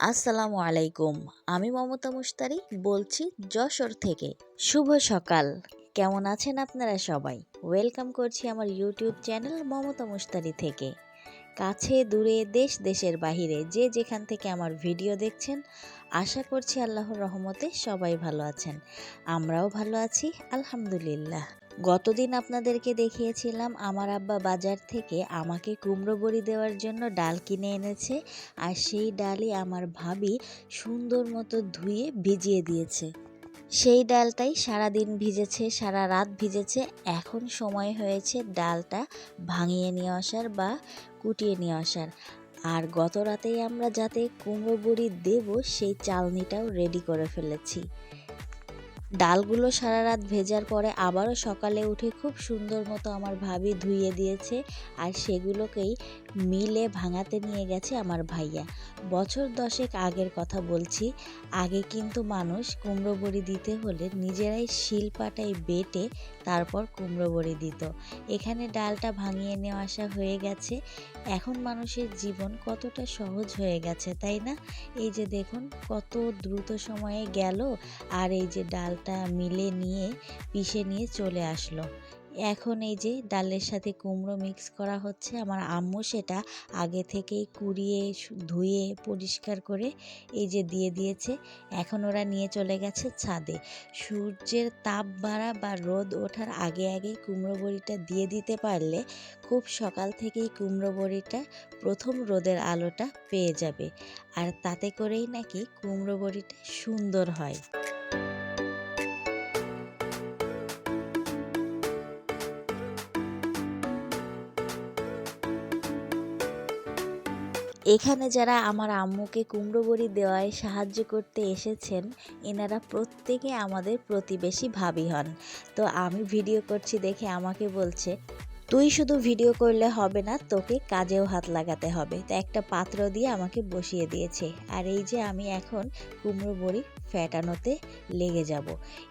আসসালামু আলাইকুম। আমি মমতা মুস্তারি বলছি যশোর থেকে। শুভ সকাল। কেমন আছেন আপনারা সবাই? ওয়েলকাম করছি আমার ইউটিউব চ্যানেল মমতা মুস্তারি থেকে। কাছে, দূরে, দেশ, দেশের বাহিরে যে যেখান থেকে আমার ভিডিও দেখছেন, আশা করছি আল্লাহর রহমতে সবাই ভালো আছেন। আমরাও ভালো আছি, আলহামদুলিল্লাহ। গতদিন আপনাদেরকে দেখিয়েছিলাম, আমার আব্বা বাজার থেকে আমাকে কুমড়ো বড়ি দেওয়ার জন্য ডাল কিনে এনেছে আর সেই ডালই আমার ভাবি সুন্দর মতো ধুয়ে ভিজিয়ে দিয়েছে। সেই ডালটাই সারা দিন ভিজেছে, সারা রাত ভিজেছে, এখন সময় হয়েছে ডালটা ভাঙিয়ে নিয়ে আসার বা কুটিয়ে নিয়ে আসার। আর গত রাতেই আমরা যাতে কুমড়ো বড়ি দেব, সেই চালনিটাও রেডি করে ফেলেছি। ডালগুলো সারা রাত ভেজার পরে আবারও সকালে উঠে খুব সুন্দর মতো আমার ভাবি ধুয়ে দিয়েছে আর সেগুলোকেই মিলে ভাঙাতে নিয়ে গেছে আমার ভাইয়া। বছর দশেক আগের কথা বলছি, আগে কিন্তু মানুষ কুমড়ো বড়ি দিতে হলে নিজেরাই শিলপাটায় বেটে তারপর কুমড়ো বড়ি দিত। এখানে ডালটা ভাঙিয়ে নেওয়া আসা হয়ে গেছে। এখন মানুষের জীবন কতটা সহজ হয়ে গেছে, তাই না? এই যে দেখুন কত দ্রুত সময়ে গেল আর এই যে ডালটা মিলে নিয়ে পিষে নিয়ে চলে আসলো। এখন এই যে ডালের সাথে কুমড়ো মিক্স করা হচ্ছে, আমার আম্মু সেটা আগে থেকেই কুড়িয়ে ধুয়ে পরিষ্কার করে এই যে দিয়ে দিয়েছে। এখন ওরা নিয়ে চলে গেছে ছাদে। সূর্যের তাপ বাড়া বা রোদ ওঠার আগে আগে কুমড়ো বড়িটা দিয়ে দিতে পারলে খুব সকাল থেকেই কুমড়ো বড়িটা প্রথম রোদের আলোটা পেয়ে যাবে। আর তাতে করেই নাকি কুমড়ো বড়িটা সুন্দর হয়। এখানে যারা আমার আম্মুকে কুমড়ো বড়ি দেওয়ায় সাহায্য করতে এসেছেন, এনারা প্রত্যেকে আমাদের প্রতিবেশী ভাবি হন। তো আমি ভিডিও করছি দেখে আমাকে বলছে, তুই শুধু ভিডিও করলে হবে না, তোকে কাজেও হাত লাগাতে হবে। তো একটা পাত্র দিয়ে আমাকে বসিয়ে দিয়েছে। আর এই যে আমি এখন কুমড়ো বড়ি ফ্যাটানোতে লেগে যাব।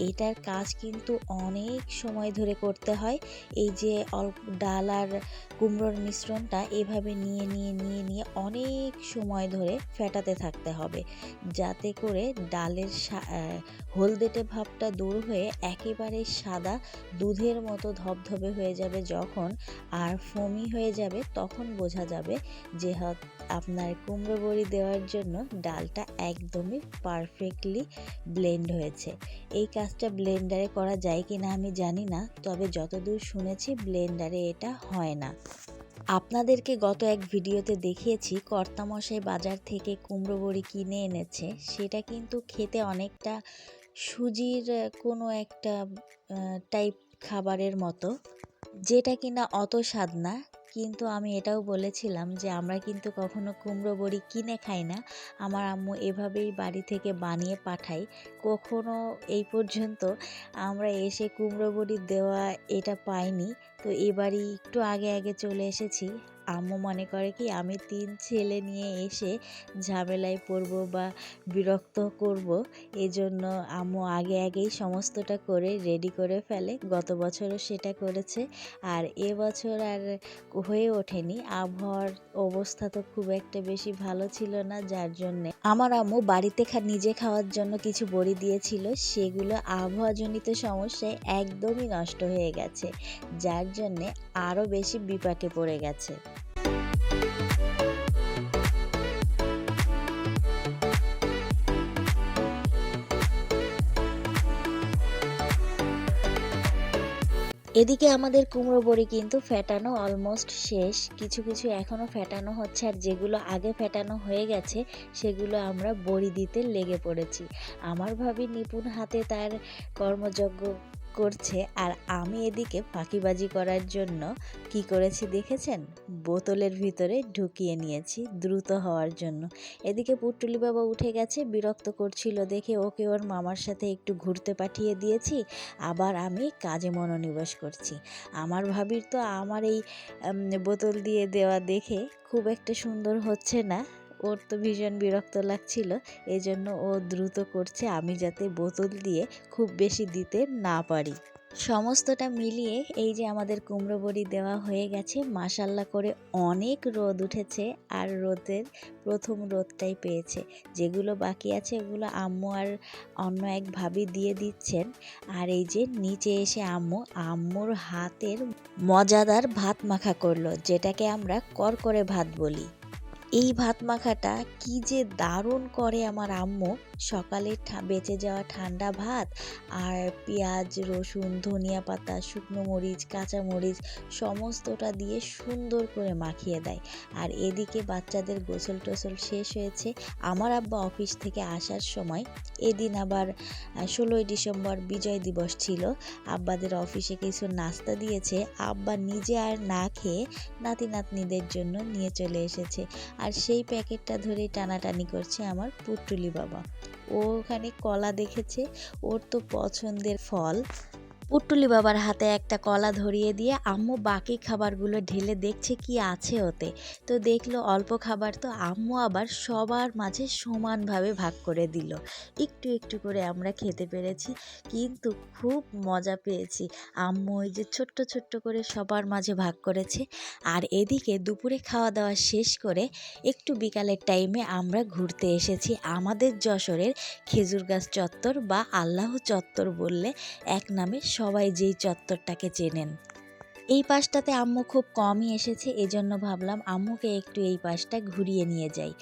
এটার কাজ কিন্তু অনেক সময় ধরে করতে হয়। এই যে অল্প ডাল আর কুমড়োর মিশ্রণটা এভাবে নিয়ে নিয়ে নিয়ে নিয়ে অনেক সময় ধরে ফেটাতে থাকতে হবে। যাতে করে ডালের হলদেটে ভাবটা দূর হয়ে একেবারে সাদা দুধের মতো ধবধবে হয়ে যাবে যখন আর ফমি হয়ে যাবে তখন বোঝা যাবে যে আপনার কুমড়ো বড়ি দেওয়ার জন্য ডালটা একদমই পারফেক্টলি ব্লেন্ড হয়েছে। এই কাজটা ব্লেন্ডারে করা যায় কি না আমি জানি না, তবে যতদূর শুনেছি ব্লেন্ডারে এটা হয় না। আপনাদেরকে গত এক ভিডিওতে দেখিয়েছি, কর্তামশাই বাজার থেকে কুমড়ো বড়ি কিনে এনেছে। সেটা কিন্তু খেতে অনেকটা সুজির কোনো একটা টাইপ খাবারের মতো, যেটা কিনা অত স্বাদ না। কিন্তু আমি এটাও বলেছিলাম যে, আমরা কিন্তু কখনো কুমড়ো বড়ি কিনে খাই না। আমার আম্মু এভাবেই বাড়ি থেকে বানিয়ে পাঠাই কখনো এই পর্যন্ত আমরা এসে কুমড়ো বড়ি দেওয়া এটা পাইনি। তো এবারই একটু আগে আগে চলে এসেছি। আম্মু মনে করে কি, আমি তিন ছেলে নিয়ে এসে ঝামেলায় পড়ব বা বিরক্ত করব, এজন্য আম্মু আগে আগেই সমস্তটা করে রেডি করে ফেলে। গত বছরও সেটা করেছে আর এবছর আর হয়ে ওঠেনি। আবহাওয়ার অবস্থা তো খুব একটা বেশি ভালো ছিল না, যার জন্যে আমার আম্মু বাড়িতে খা, নিজে খাওয়ার জন্য কিছু বড়ি দিয়েছিল। সেগুলো আবহাওয়াজনিত সমস্যায় একদমই নষ্ট হয়ে গেছে, যার জন্যে আরও বেশি বিপাকে পড়ে গেছে। এদিকে আমাদের কুমড়ো বড়ি কিন্তু ফেটানো অলমোস্ট শেষ। কিছু কিছু এখনও ফেটানো হচ্ছে আর যেগুলো আগে ফেটানো হয়ে গেছে, সেগুলো আমরা বড়ি দিতে লেগে পড়েছি। আমার ভাবি নিপুণ হাতে তার কর্মযজ্ঞ করছে আর আমি এদিকে ফাঁকিবাজি করার জন্য কি করেছি দেখেছেন? বোতলের ভিতরে ঢুকিয়ে নিয়েছি দ্রুত হওয়ার জন্য। এদিকে পুটুলি বাবা উঠে গেছে, বিরক্ত করছিল দেখে ওকে ওর মামার সাথে একটু ঘুরতে পাঠিয়ে দিয়েছি, আবার আমি কাজে মনোনিবেশ করছি। আমার ভাবির তো আমার এই বোতল দিয়ে দেওয়া দেখে খুব একটা সুন্দর হচ্ছে না। ওর তো ভীষণ বিরক্ত লাগছিল। এই জন্য ও দ্রুত করছে আমি যাতে বোতল দিয়ে খুব বেশি দিতে না পারি। সমস্তটা মিলিয়ে এই যে আমাদের কুমড়ো বড়ি দেওয়া হয়ে গেছে মাসাল্লা করে অনেক রোদ উঠেছে আর রোদের প্রথম রোদটাই পেয়েছে। যেগুলো বাকি আছে ওগুলো আম্মু আর অন্য এক ভাবি দিয়ে দিচ্ছেন। আর এই যে নিচে এসে আম্মু, আম্মুর হাতের মজাদার ভাত মাখা করল, যেটাকে আমরা করকরে ভাত বলি। এই ভাত মাখাটা কি যে দারুণ করে আমার আম্মু। সকালে বেঁচে যাওয়া ঠান্ডা ভাত আর পেঁয়াজ, রসুন, ধনিয়া পাতা, শুকনো মরিচ, কাঁচা মরিচ সমস্তটা দিয়ে সুন্দর করে মাখিয়ে দেয়। আর এদিকে বাচ্চাদের গোসল টোসল শেষ হয়েছে। আমার আব্বা অফিস থেকে আসার সময় এদিন আবার ষোলোই ডিসেম্বর বিজয় দিবস ছিল। আব্বাদের অফিসে কিছু নাস্তা দিয়েছে। আব্বা নিজে আর না খেয়ে নাতি নাতনিদের জন্য নিয়ে চলে এসেছে। আর সেই প্যাকেটটা ধরে টানাটানি করছে আমার পুটুলি বাবা। ও ওখানে কলা দেখেছে। ওর তো পছন্দের ফল। পুটুলি বাবার হাতে একটা কলা ধরিয়ে দিয়ে আম্মু বাকি খাবারগুলো ঢেলে দেখছে কি আছে ওতে। তো দেখল অল্প খাবার তো আম্মু আবার সবার মাঝে সমানভাবে ভাগ করে দিল। একটু একটু করে আমরা খেতে পেরেছি, কিন্তু খুব মজা পেয়েছি। আম্মু ওই যে ছোট্ট ছোট্ট করে সবার মাঝে ভাগ করেছে, আর এদিকে দুপুরে খাওয়া দাওয়া শেষ করে একটু বিকালের টাইমে আমরা ঘুরতে এসেছি আমাদের যশোরের খেজুর গাছ চত্বর বা আল্লাহ চত্বর বললে এক নামে সবাই যেই চত্বরটাকে চেনেন। এই পাশটাতে আম্মু খুব কমই এসেছে, এজন্য ভাবলাম আম্মুকে একটু এই পাশটা ঘুরিয়ে নিয়ে যাই।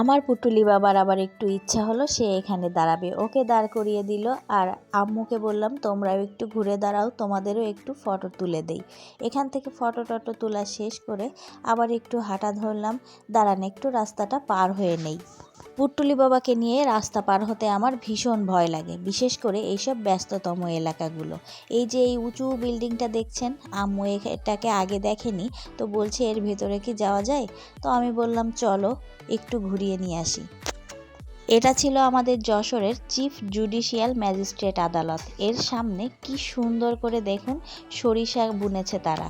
আমার পুটুলি বাবার আবার একটু ইচ্ছা হলো, সে এখানে দাঁড়াবে। ওকে দাঁড় করিয়ে দিল আর আম্মুকে বললাম, তোমরাও একটু ঘুরে দাঁড়াও, তোমাদেরও একটু ফটো তুলে দেই। এখান থেকে ফটো টটো তোলা শেষ করে আবার একটু হাঁটা ধরলাম। দাঁড়ান, একটু রাস্তাটা পার হয়ে নেই। পুট্টুলি বাবাকে নিয়ে রাস্তা পার হতে আমার ভীষণ ভয় লাগে, বিশেষ করে এইসব ব্যস্ততম এলাকাগুলো। এই যে এই উঁচু বিল্ডিংটা দেখছেন, আম্মু এটাকে আগে দেখেনি, তো বলছে এর ভেতরে কি যাওয়া যায়? তো আমি বললাম, চলো, একটু ঘুরিয়ে নিয়ে আসি। এটা ছিল আমাদের যশোরের চিফ জুডিশিয়াল ম্যাজিস্ট্রেট আদালত। এর সামনে কি সুন্দর করে দেখুন, সরিষা বুনেছে তারা।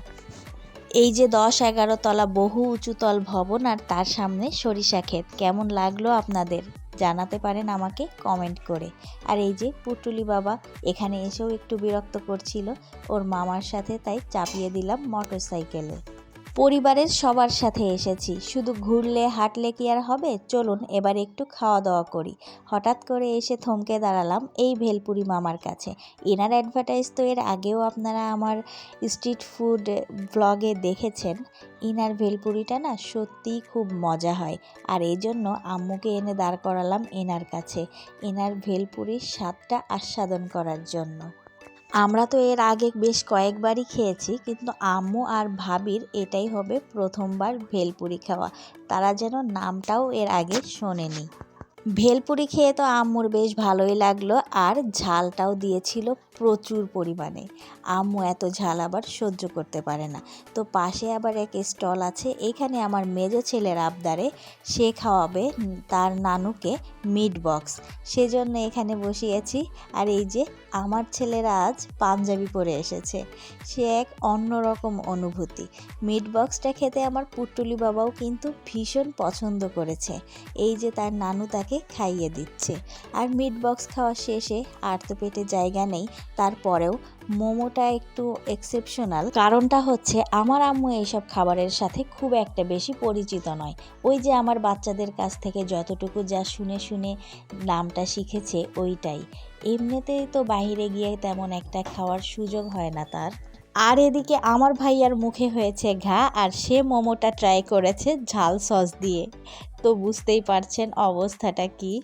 এই যে দশ এগারো তলা বহু উঁচুতল ভবন আর তার সামনে সরিষা ক্ষেত, কেমন লাগল আপনাদের? জানাতে পারেন আমাকে কমেন্ট করে। আর এই যে পুটুলি বাবা এখানে এসেও একটু বিরক্ত করছিল, ওর মামার সাথে তাই চাপিয়ে দিলাম মোটর সাইকেলে পরিবারের সবার সাথে এসেছি। শুধু ঘুরলে, হাঁটলে কি আর হবে? চলুন, এবার একটু খাওয়া দাওয়া করি। হঠাৎ করে এসে থমকে দাঁড়ালাম এই ভেলপুরি মামার কাছে। এনার অ্যাডভার্টাইজ তো এর আগেও আপনারা আমার স্ট্রিট ফুড ব্লগে দেখেছেন। ইনার ভেলপুরিটা না সত্যিই খুব মজা হয়। আর এই জন্য আম্মুকে এনে দাঁড় করালাম এনার কাছে। এনার ভেলপুরির স্বাদটা আস্বাদন করার জন্য। আমরা তো এর আগে বেশ কয়েকবারই খেয়েছি, কিন্তু আম্মু আর ভাবির এটাই হবে প্রথমবার ভেলপুরি খাওয়া। তারা যেন নামটাও এর আগে শোনেনি। ভেলপুরি খেয়ে তো আম্মুর বেশ ভালোই লাগল, আর ঝালটাও দিয়েছিল প্রচুর পরিমাণে। আম্মু এত ঝাল আবার সহ্য করতে পারে না। তো পাশে আবার এক স্টল আছে, এখানে আমার মেজো ছেলের আবদারে সে খাওয়াবে তার নানুকে মিট বক্স। সেজন্য এখানে বসিয়েছি আর এই যে আমার ছেলেরা আজ পাঞ্জাবি পরে এসেছে। সে এক অন্যরকম অনুভূতি। মিট বক্সটা খেতে আমার পুটুলি বাবাও কিন্তু ভীষণ পছন্দ করেছে। এই যে তার নানু তাকে খাইয়ে দিচ্ছে। আর মিট বক্স খাওয়া শেষে আর তো পেটে জায়গা নেই, তারপরেও মোমোটা একটু এক্সেপশনাল কারণটা হচ্ছে আমার আম্মু এইসব খাবারের সাথে খুব একটা বেশি পরিচিত নয়। ওই যে আমার বাচ্চাদের কাছ থেকে যতটুকু যা শুনে শুনে নামটা শিখেছে ওইটাই। এমনিতেই তো বাইরে গিয়ে তেমন একটা খাওয়ার সুযোগ হয় না তার। আর এদিকে আমার ভাইয়ার মুখে হয়েছে ঘা আর সে মোমোটা ট্রাই করেছে ঝাল সস দিয়ে। তো বুঝতেই পারছেন অবস্থাটা কি।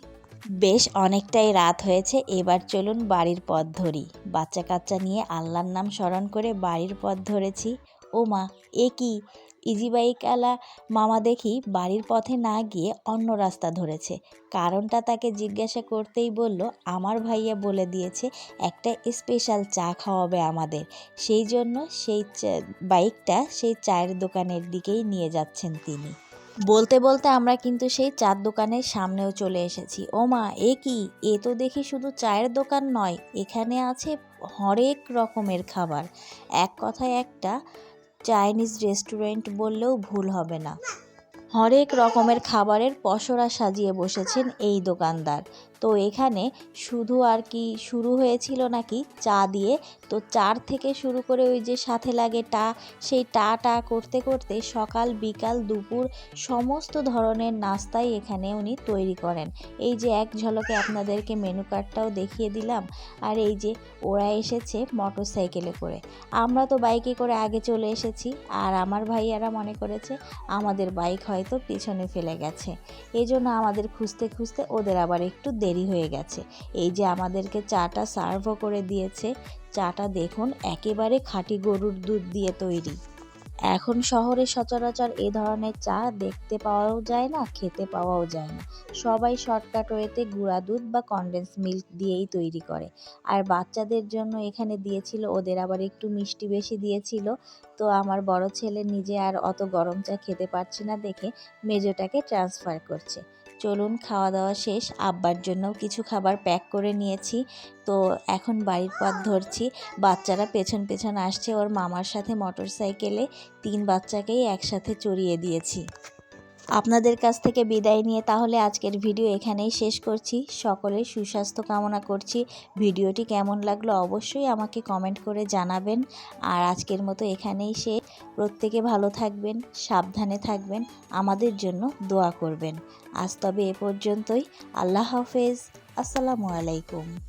বেশ অনেকটাই রাত হয়েছে, এবার চলুন বাড়ির পথ ধরি। বাচ্চা কাচ্চা নিয়ে আল্লাহর নাম স্মরণ করে বাড়ির পথ ধরেছি। ও মা এ কি? ইজি বাইকওয়ালা মামা দেখি বাড়ির পথে না গিয়ে অন্য রাস্তা ধরেছে। কারণটা তাকে জিজ্ঞাসা করতেই বলল, আমার ভাইয়া বলে দিয়েছে একটা স্পেশাল চা খাওয়াবে আমাদের। সেই জন্য সেই বাইকটা সেই চায়ের দোকানের দিকেই নিয়ে যাচ্ছেন তিনি। বলতে বলতে আমরা কিন্তু সেই চার দোকানের সামনেও চলে এসেছি। ও মা, এ কি? এ তো দেখি শুধু চায়ের দোকান নয়, এখানে আছে হরেক রকমের খাবার। এক কথায় একটা চাইনিজ রেস্টুরেন্ট বললেও ভুল হবে না। হরেক রকমের খাবারের পসরা সাজিয়ে বসেছেন এই দোকানদার। তো এখানে শুধু আর কি শুরু হয়েছিল নাকি চা দিয়ে। তো চার থেকে শুরু করে ওই যে সাথে লাগে টা, সেই টা টা করতে করতে সকাল, বিকাল, দুপুর সমস্ত ধরনের নাস্তাই এখানে উনি তৈরি করেন। এই যে এক ঝলকে আপনাদেরকে মেনু কার্ডটাও দেখিয়ে দিলাম। আর এই যে ওরা এসেছে মোটর সাইকেলে করে। আমরা তো বাইকে করে আগে চলে এসেছি। আর আমার ভাইয়ারা মনে করেছে আমাদের বাইক হয়তো পিছনে ফেলে গেছে। এই জন্য আমাদের খুঁজতে খুঁজতে ওদের আবার একটু দেরি হয়ে গেছে। এই যে আমাদেরকে চাটা সার্ভও করে দিয়েছে, চাটা দেখুন একেবারে খাঁটি গরুর দুধ দিয়ে তৈরি। এখন শহরে সচরাচর এ ধরনের চা দেখতে পাওয়াও যায় না, খেতে পাওয়াও যায় না। সবাই শর্টকাট ওয়েতে গুঁড়া দুধ বা কনডেন্স মিল্ক দিয়েই তৈরি করে। আর বাচ্চাদের জন্য এখানে দিয়েছিল, ওদের আবার একটু মিষ্টি বেশি দিয়েছিল। তো আমার বড় ছেলে নিজে আর অত গরম চা খেতে পারছে না দেখে মেজোটাকে ট্রান্সফার করছে। চলুন খাওয়া দাওয়া শেষ। আব্বার জন্য কিছু খাবার প্যাক করে নিয়েছি। তো এখন বাড়ির পথ ধরছি। বাচ্চারা পেছন পেছন আসছে। ওর মামার সাথে মোটর সাইকেলে তিন বাচ্চাকেই একসাথে চড়িয়ে দিয়েছি। আপনাদের কাছ থেকে বিদায় নিয়ে তাহলে আজকের ভিডিও এখানেই শেষ করছি। সকলের সুস্বাস্থ্য কামনা করছি। ভিডিওটি কেমন লাগল অবশ্যই আমাকে কমেন্ট করে জানাবেন। আর আজকের মতো এখানেই সে প্রত্যেকে ভালো থাকবেন, সাবধানে থাকবেন, আমাদের জন্য দোয়া করবেন। আজ তবে এ পর্যন্তই। আল্লাহ হাফেজ। আসসালামু আলাইকুম।